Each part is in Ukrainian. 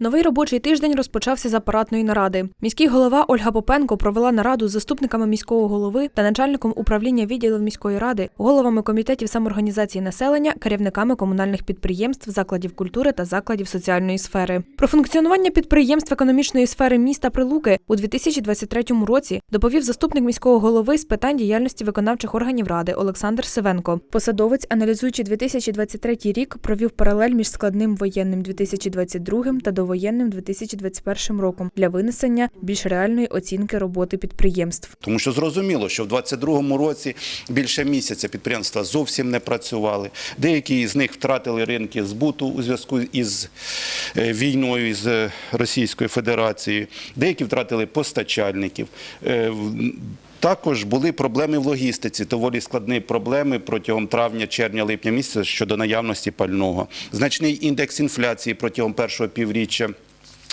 Новий робочий тиждень розпочався з апаратної наради. Міський голова Ольга Попенко провела нараду з заступниками міського голови та начальником управління відділів міської ради, головами комітетів самоорганізації населення, керівниками комунальних підприємств, закладів культури та закладів соціальної сфери. Про функціонування підприємств економічної сфери міста Прилуки у 2023 році доповів заступник міського голови з питань діяльності виконавчих органів ради Олександр Сивенко. Посадовець, аналізуючи 2023 рік, провів паралель між складним воєнним 2022 та довоєнним 2021 роком для винесення більш реальної оцінки роботи підприємств. Тому що зрозуміло, що в 22-му році більше місяця підприємства зовсім не працювали. Деякі з них втратили ринки збуту у зв'язку із е, війною з е, Російською Федерацією, деякі втратили постачальників. Також були проблеми в логістиці, доволі складні проблеми протягом травня, червня, липня місяця щодо наявності пального. Значний індекс інфляції протягом першого півріччя.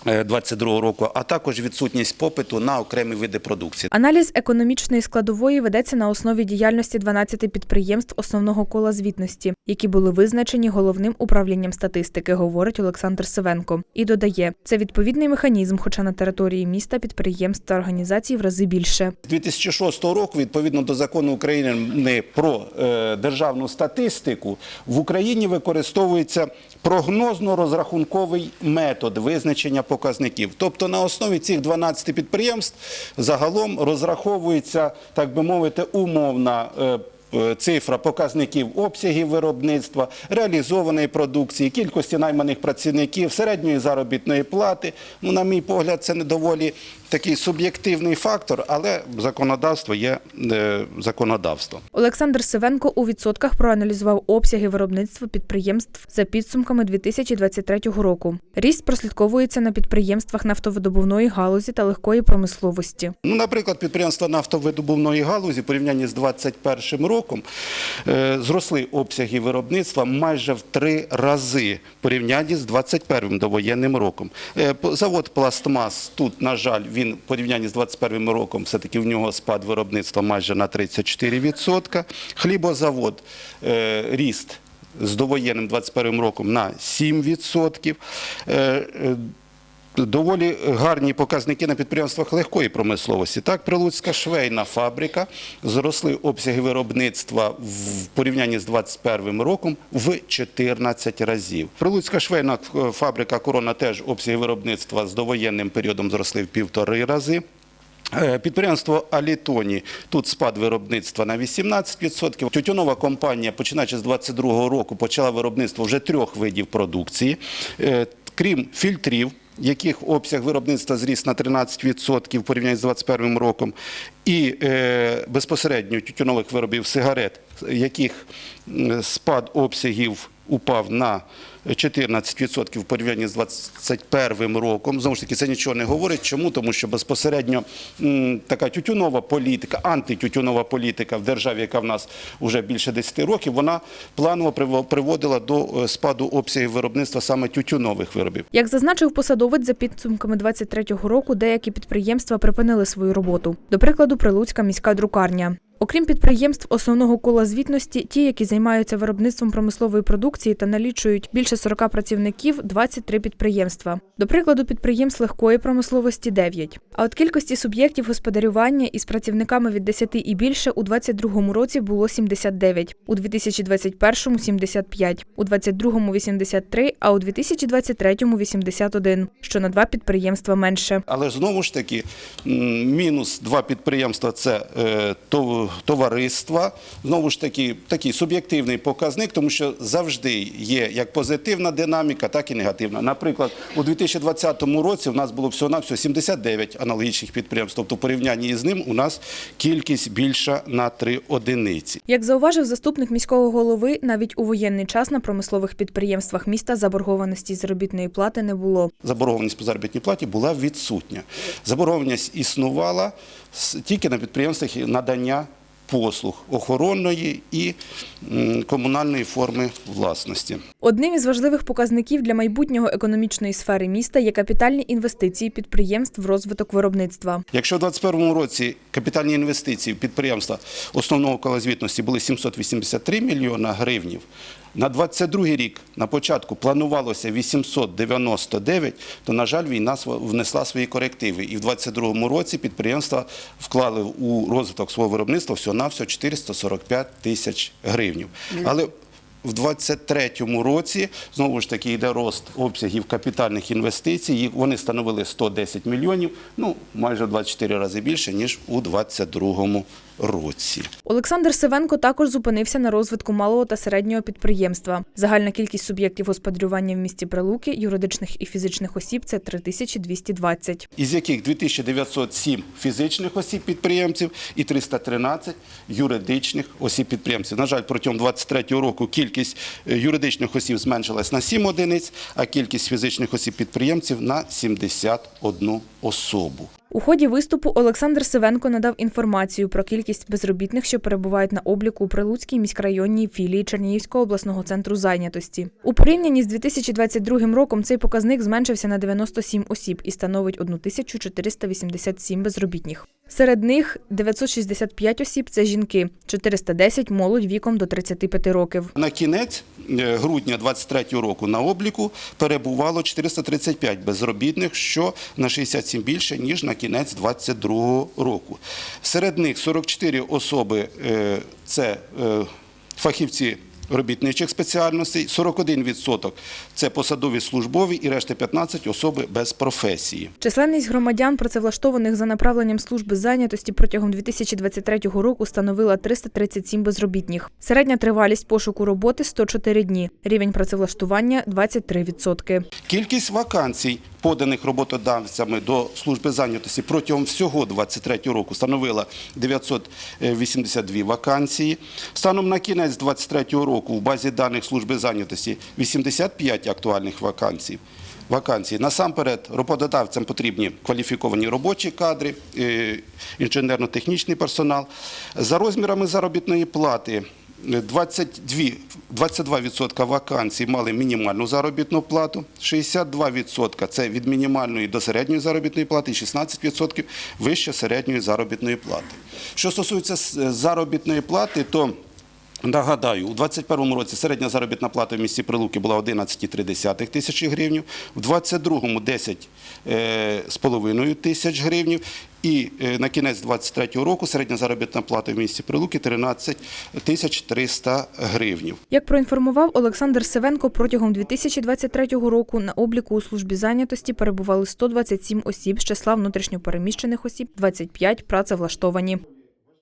2022 року, а також відсутність попиту на окремі види продукції. Аналіз економічної складової ведеться на основі діяльності 12 підприємств основного кола звітності, які були визначені головним управлінням статистики, говорить Олександр Сивенко. І додає, це відповідний механізм, хоча на території міста підприємств та організацій в рази більше. З 2006 року, відповідно до закону України про е, державну статистику, в Україні використовується прогнозно-розрахунковий метод визначення показників. Тобто на основі цих 12 підприємств загалом розраховується, так би мовити, умовна. е, е, Цифра показників обсягів виробництва, реалізованої продукції, кількості найманих працівників, середньої заробітної плати. Ну, на мій погляд, це не доволі такий суб'єктивний фактор, але законодавство є е, законодавство. Олександр Сивенко у відсотках проаналізував обсяги виробництва підприємств за підсумками 2023 року. Ріст прослідковується на підприємствах нафтовидобувної галузі та легкої промисловості. Ну, наприклад, підприємства нафтовидобувної галузі в порівнянні з 2021 роком е, зросли обсяги виробництва майже в три рази в порівнянні з 2021 довоєнним роком. Е, завод Пластмас тут, на жаль, він в порівнянні з 2021 роком все-таки в нього спад виробництва майже на 34%. Хлібозавод е, ріст з довоєнним 21 роком на 7%. Е, е, Доволі гарні показники на підприємствах легкої промисловості. Так, Прилуцька швейна фабрика зросли обсяги виробництва в порівнянні з 2021 роком в 14 разів. Прилуцька швейна фабрика Корона теж обсяги виробництва з довоєнним періодом зросли в півтори рази. Е, Підприємство Алітоні, тут спад виробництва на 18%. Тютюнова компанія, починаючи з 2022 року, почала виробництво вже трьох видів продукції. Е, Крім фільтрів, яких обсяг виробництва зріс на 13% в порівнянні з 2021 роком, і е, безпосередньо тютюнових виробів сигарет, яких спад обсягів упав на 14% в порівнянні з 2021 роком. Знову ж таки, це нічого не говорить. Чому? Тому що безпосередньо така тютюнова політика, антитютюнова політика в державі, яка в нас вже більше 10 років, вона планово приво- приводила до е, спаду обсягів виробництва саме тютюнових виробів. Як зазначив посадовець за підсумками 23-го року, деякі підприємства припинили свою роботу. До прикладу, Прилуцька міська друкарня. Окрім підприємств основного кола звітності, ті, які займаються виробництвом промислової продукції та налічують більше 40 працівників, 23 підприємства. До прикладу, підприємств легкої промисловості 9. А от кількості суб'єктів господарювання із працівниками від 10 і більше у 22-му році було 79, у 2021-му – 75, у 22-му – 83, а у 2023-му – 81, що на два підприємства менше. Але знову ж таки, мінус два підприємства це е, товариства. Знову ж таки, такий суб'єктивний показник, тому що завжди є як позитивна динаміка, так і негативна. Наприклад, у 2020 році в нас було всього-навсього 79 аналогічних підприємств. Тобто, в порівнянні із ним у нас кількість більша на три одиниці. Як зауважив заступник міського голови, навіть у воєнний час на промислових підприємствах міста заборгованості заробітної плати не було. заборгованість по заробітній платі була відсутня. Заборгованість існувала тільки на підприємствах надання послуг охоронної і комунальної форми власності. Одним із важливих показників для майбутнього економічної сфери міста є капітальні інвестиції підприємств в розвиток виробництва. Якщо в 2021 році капітальні інвестиції підприємства основного кола звітності були 783 мільйона гривнів, На 22 рік на початку планувалося 899, то, на жаль, війна внесла свої корективи. І в 22 році підприємства вклали у розвиток свого виробництва всього-навсього 445 тисяч гривень. Але в 2023 році знову ж таки йде рост обсягів капітальних інвестицій. Вони становили 110 мільйонів, ну майже в 24 рази більше ніж у 2022 році. Олександр Сивенко також зупинився на розвитку малого та середнього підприємства. Загальна кількість суб'єктів господарювання в місті Прилуки, юридичних і фізичних осіб це 3220. із яких 2907 фізичних осіб підприємців і 313 юридичних осіб підприємців. На жаль, протягом 2023 року кількість е, юридичних осіб зменшилась на 7 одиниць, а кількість фізичних осіб підприємців на 71 особу. У ході виступу Олександр Сивенко надав інформацію про кількість безробітних, що перебувають на обліку у Прилуцькій міськрайонній філії Чернігівського обласного центру зайнятості. У порівнянні з 2022 роком цей показник зменшився на 97 осіб і становить 1487 безробітних. Серед них 965 осіб це жінки, 410 – молодь віком до 35 років. На кінець е, грудня 2023 року на обліку перебувало 435 безробітних, що на 67 більше, ніж на кінець 2022 року. Серед них 44 особи е, – це е, фахівці робітничих спеціальностей, 41% – це посадові службові і решта 15 – особи без професії. Численність громадян, працевлаштованих за направленням служби зайнятості протягом 2023 року становила 337 безробітних. Середня тривалість пошуку роботи – 104 дні. Рівень працевлаштування – 23%. Кількість вакансій, поданих роботодавцями до служби зайнятості протягом всього 2023 року становила 982 вакансії. Станом на кінець 2023 року в базі даних служби зайнятості 85 актуальних вакансій. Вакансій. Насамперед, роботодавцям потрібні кваліфіковані робочі кадри, е, інженерно-технічний персонал. За розмірами заробітної плати 22, 22% вакансій мали мінімальну заробітну плату, 62% це від мінімальної до середньої заробітної плати, і 16% вище середньої заробітної плати. Що стосується заробітної плати, то Нагадаю, у 2021 році середня заробітна плата в місті Прилуки була 11,3 тисячі гривень, в 2022 – 10,5 тисяч гривень, і е, на кінець 2023 року середня заробітна плата в місті Прилуки 13 тисяч 300 гривень. Як проінформував Олександр Сивенко, протягом 2023 року на обліку у службі зайнятості перебували 127 осіб з числа внутрішньопереміщених осіб, 25 працевлаштовані.